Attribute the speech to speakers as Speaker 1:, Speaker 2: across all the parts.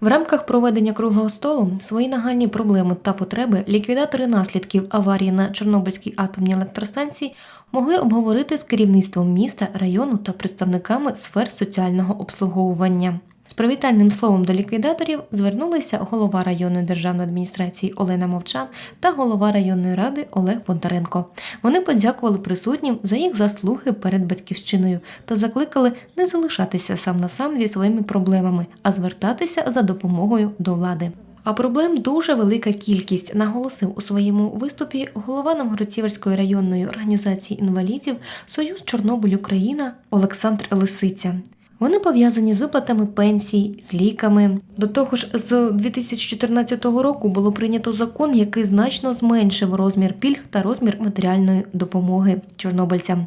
Speaker 1: В рамках проведення круглого столу свої нагальні проблеми та потреби ліквідатори наслідків аварії на Чорнобильській атомній електростанції могли обговорити з керівництвом міста, району та представниками сфер соціального обслуговування. Привітальним словом до ліквідаторів звернулися голова районної державної адміністрації Олена Мовчан та голова районної ради Олег Бондаренко. Вони подякували присутнім за їх заслуги перед батьківщиною та закликали не залишатися сам на сам зі своїми проблемами, а звертатися за допомогою до влади. А проблем дуже велика кількість, наголосив у своєму виступі голова Новгородцівської районної організації інвалідів Союз Чорнобиль Україна Олександр Лисиця. Вони пов'язані з виплатами пенсій, з ліками. До того ж, з 2014 року було прийнято закон, який значно зменшив розмір пільг та розмір матеріальної допомоги чорнобильцям.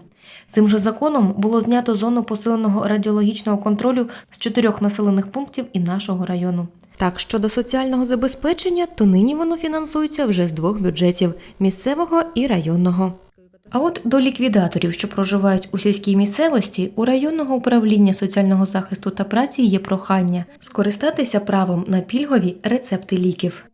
Speaker 1: Цим же законом було знято зону посиленого радіологічного контролю з чотирьох населених пунктів і нашого району. Так, щодо соціального забезпечення, то нині воно фінансується вже з двох бюджетів місцевого і районного. А от до ліквідаторів, що проживають у сільській місцевості, у районного управління соціального захисту та праці є прохання скористатися правом на пільгові рецепти ліків.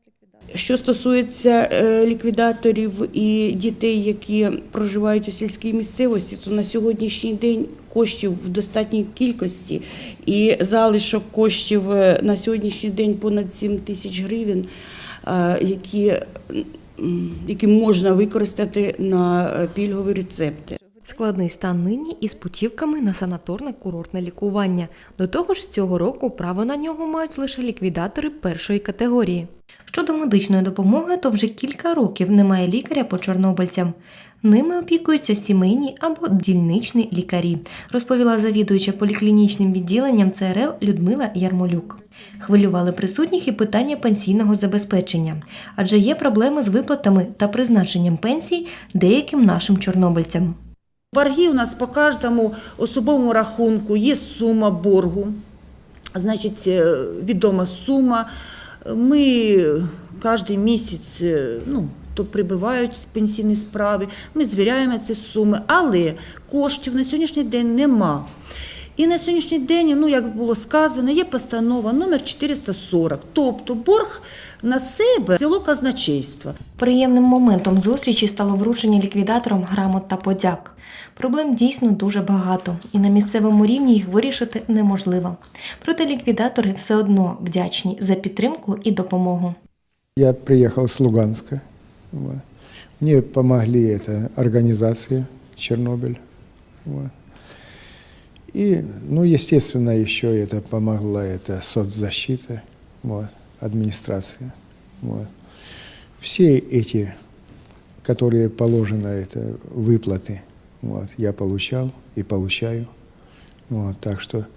Speaker 2: Що стосується е, ліквідаторів і дітей, які проживають у сільській місцевості, то на сьогоднішній день коштів в достатній кількості і залишок коштів е, на сьогоднішній день понад 7 тисяч гривень, е, які, які можна використати на е, пільгові рецепти.
Speaker 1: Складний стан нині із путівками на санаторне курортне лікування. До того ж, з цього року право на нього мають лише ліквідатори першої категорії. Щодо медичної допомоги, то вже кілька років немає лікаря по чорнобильцям. Ними опікуються сімейні або дільничні лікарі, розповіла завідуюча поліклінічним відділенням ЦРЛ Людмила Ярмолюк. Хвилювали присутніх і питання пенсійного забезпечення, адже є проблеми з виплатами та призначенням пенсій деяким нашим чорнобильцям.
Speaker 2: Борги у нас по кожному особовому рахунку є сума боргу, значить, е, відома сума. Ми кожен місяць е, ну, то прибувають пенсійні справи, ми звіряємо ці суми, але коштів на сьогоднішній день нема. І на сьогоднішній день, ну як було сказано, є постанова номер 440, тобто борг на себе село казначейства.
Speaker 1: Приємним моментом зустрічі стало вручення ліквідаторам грамот та подяк. Проблем дійсно дуже багато, і на місцевому рівні їх вирішити неможливо. Проте ліквідатори все одно вдячні за підтримку і допомогу.
Speaker 3: Я приехал с Луганска. Вот. Мне помогли это организации Чернобыль. Вот. И, ну, естественно, еще это помогла это соцзащита, вот, администрация. Вот. Все эти, которые положено, это выплаты, вот, я получал и получаю. Вот, так что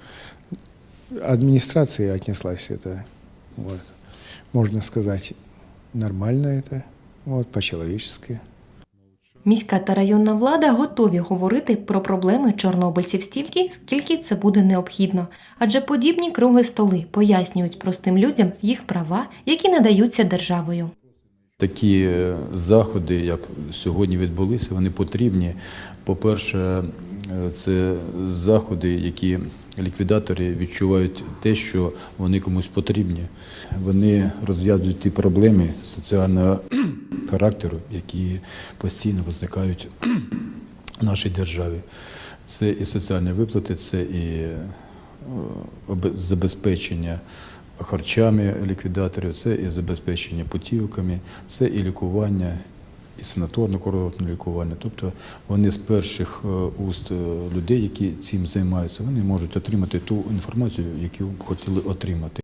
Speaker 3: администрация отнеслась это, вот, можно сказать, нормально это, вот, по-человечески.
Speaker 1: Міська та районна влада готові говорити про проблеми чорнобильців стільки, скільки це буде необхідно. Адже подібні круглі столи пояснюють простим людям їх права, які надаються державою.
Speaker 4: Такі е, заходи, як сьогодні відбулися, вони потрібні. По-перше, е, це заходи, які ліквідатори відчувають те, що вони комусь потрібні. Вони розв'язують ті проблеми соціального характеру, які постійно виникають в нашій державі. Це і соціальні виплати, це і е, забезпечення харчами ліквідаторів, це і забезпечення путівками, це і лікування, і санаторно-курортне лікування. Тобто вони з перших е, уст е, людей, які цим займаються, вони можуть отримати ту інформацію, яку хотіли отримати.